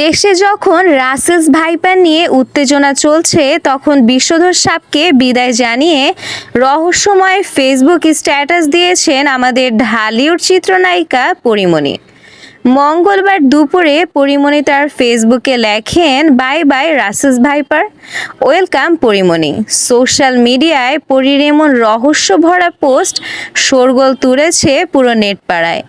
দেশে যখন রাসেস ভাইপার নিয়ে উত্তেজনা চলছে, তখন বিশ্বধর সাপকে বিদায় জানিয়ে রহস্যময় ফেসবুক স্ট্যাটাস দিয়েছেন আমাদের ঢালিউড চিত্রনায়িকা পরিমণি। মঙ্গলবার দুপুরে পরিমণি তার ফেসবুকে লেখেন, bye bye Russell's viper, welcome Porimoni. Social মিডিয়ায় পরীর এমন রহস্য ভরা পোস্ট শোরগোল তুলেছে পুরো নেট পাড়ায়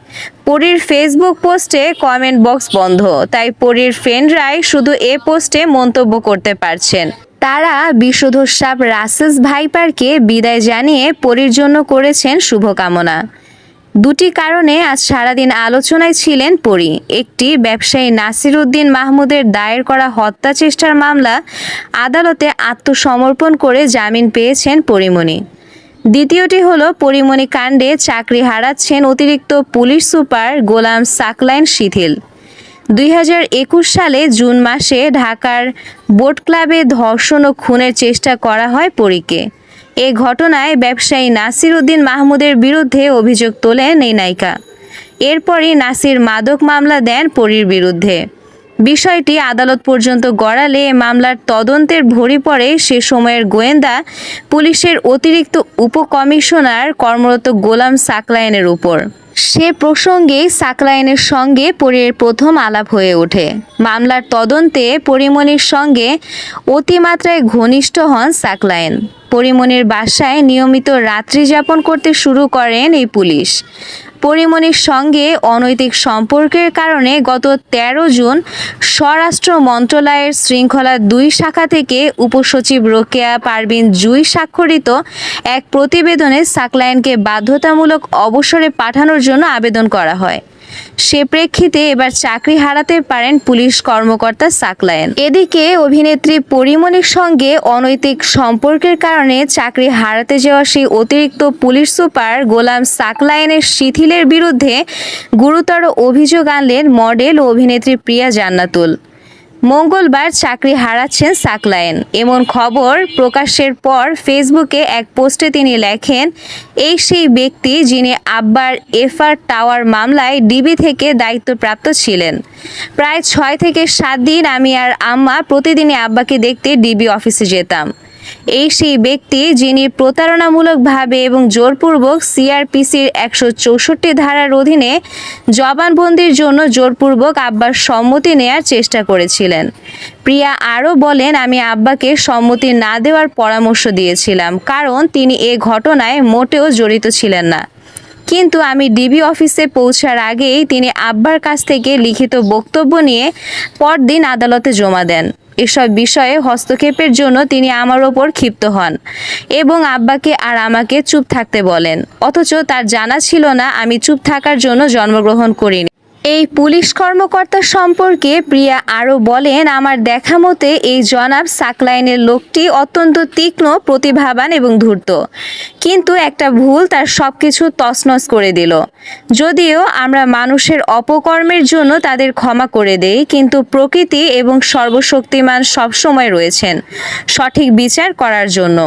পরীর ফেসবুক পোস্টে কমেন্ট বক্স বন্ধ, তাই পরীর ফ্রেন্ডরাই শুধু এ পোস্টে মন্তব্য করতে পারছেন। তারা বিশুধর সাপ রাসেলস ভাইপারকে বিদায় জানিয়ে পরীর জন্য করেছেন শুভকামনা। দুটি কারণে আজ সারাদিন আলোচনায় ছিলেন পরি। একটি, ব্যবসায়ী নাসির উদ্দিন মাহমুদের দায়ের করা হত্যা চেষ্টার মামলা আদালতে আত্মসমর্পণ করে জামিন পেয়েছেন পরিমণি। দ্বিতীয়টি হলো, পরিমণি কাণ্ডে চাকরি হারাচ্ছেন অতিরিক্ত পুলিশ সুপার গোলাম সাকলাইন শিথিল। দুই হাজার একুশ সালে জুন মাসে ঢাকার বোট ক্লাবে ধর্ষণ ও খুনের চেষ্টা করা হয় পরীকে। এ ঘটনায় ব্যবসায়ী নাসির উদ্দিন মাহমুদের বিরুদ্ধে অভিযোগ তোলেন এই নায়িকা। এরপরই নাসির মাদক মামলা দেন পরীর বিরুদ্ধে। বিষয়টি আদালত পর্যন্ত গড়ালে মামলার তদন্তের ভরি পড়ে সে সময়ের গোয়েন্দা, পুলিশের অতিরিক্ত উপকমিশনার কর্মরত গোলাম সাকলায়নের উপর। সে প্রসঙ্গেই সাকলায়নের সঙ্গে পরীর প্রথম আলাপ হয়ে ওঠে। মামলার তদন্তে পরিমণির সঙ্গে অতিমাত্রায় ঘনিষ্ঠ হন সাকলায়ন পরিমণির বাসায় নিয়মিত রাত্রি যাপন করতে শুরু করেন এই পুলিশ। পরিমণির সঙ্গে অনৈতিক সম্পর্কের কারণে গত ১৩ জুন স্বরাষ্ট্র মন্ত্রণালয়ের শৃঙ্খলা দুই শাখা থেকে উপসচিব রোকেয়া পারবিন জুই স্বাক্ষরিত এক প্রতিবেদনে সাকলায়নকে বাধ্যতামূলক অবসরে পাঠানোর জন্য আবেদন করা হয়। সে প্রেক্ষিতে এবার চাকরি হারাতে পারেন পুলিশ কর্মকর্তা সাকলায়েন। এদিকে অভিনেত্রী পরিমণির সঙ্গে অনৈতিক সম্পর্কের কারণে চাকরি হারাতে যাওয়া সেই অতিরিক্ত পুলিশ সুপার গোলাম সাকলায়েনের শিথিলের বিরুদ্ধে গুরুতর অভিযোগ আনলেন মডেল ও অভিনেত্রী প্রিয়া জান্নাতুল। মঙ্গলবার চাকরি হারাচ্ছেন সাকলায়েন। এমন খবর প্রকাশের পর ফেসবুকে এক পোস্টে তিনি লেখেন, এই সেই ব্যক্তি যিনি আব্বার এফআর টাওয়ার মামলায় ডিবি থেকে দায়িত্বপ্রাপ্ত ছিলেন। প্রায় ছয় থেকে সাত দিন আমি আর আম্মা প্রতিদিনই আব্বাকে দেখতে ডিবি অফিসে যেতাম। এই সেই ব্যক্তি যিনি প্রতারণামূলকভাবে এবং জোরপূর্বক সিআরপিসির একশো চৌষট্টি ধারার অধীনে জবানবন্দির জন্য জোরপূর্বক আব্বার সম্মতি নেয়ার চেষ্টা করেছিলেন। প্রিয়া আরও বলেন, আমি আব্বাকে সম্মতি না দেওয়ার পরামর্শ দিয়েছিলাম, কারণ তিনি এ ঘটনায় মোটেও জড়িত ছিলেন না। কিন্তু আমি ডিবি অফিসে পৌঁছার আগেই তিনি আব্বার কাছ থেকে লিখিত বক্তব্য নিয়ে পরদিন আদালতে জমা দেন। এসব বিষয়ে হস্তক্ষেপের জন্য তিনি আমার ওপর ক্ষিপ্ত হন এবং আব্বাকে আর আমাকে চুপ থাকতে বলেন। অথচ তার জানা ছিল না, আমি চুপ থাকার জন্য জন্মগ্রহণ করিনি। এই পুলিশ কর্মকর্তা সম্পর্কে প্রিয়া আরও বলেন, আমার দেখা মতে এই জনাব সাকলাইনের লোকটি অত্যন্ত তীক্ষ্ণ, প্রতিভাবান এবং ধূর্ত। কিন্তু একটা ভুল তার সব কিছু তছনছ করে দিল। যদিও আমরা মানুষের অপকর্মের জন্য তাদের ক্ষমা করে দেই, কিন্তু প্রকৃতি এবং সর্বশক্তিমান সবসময় রয়েছেন। সঠিক বিচার করার জন্য।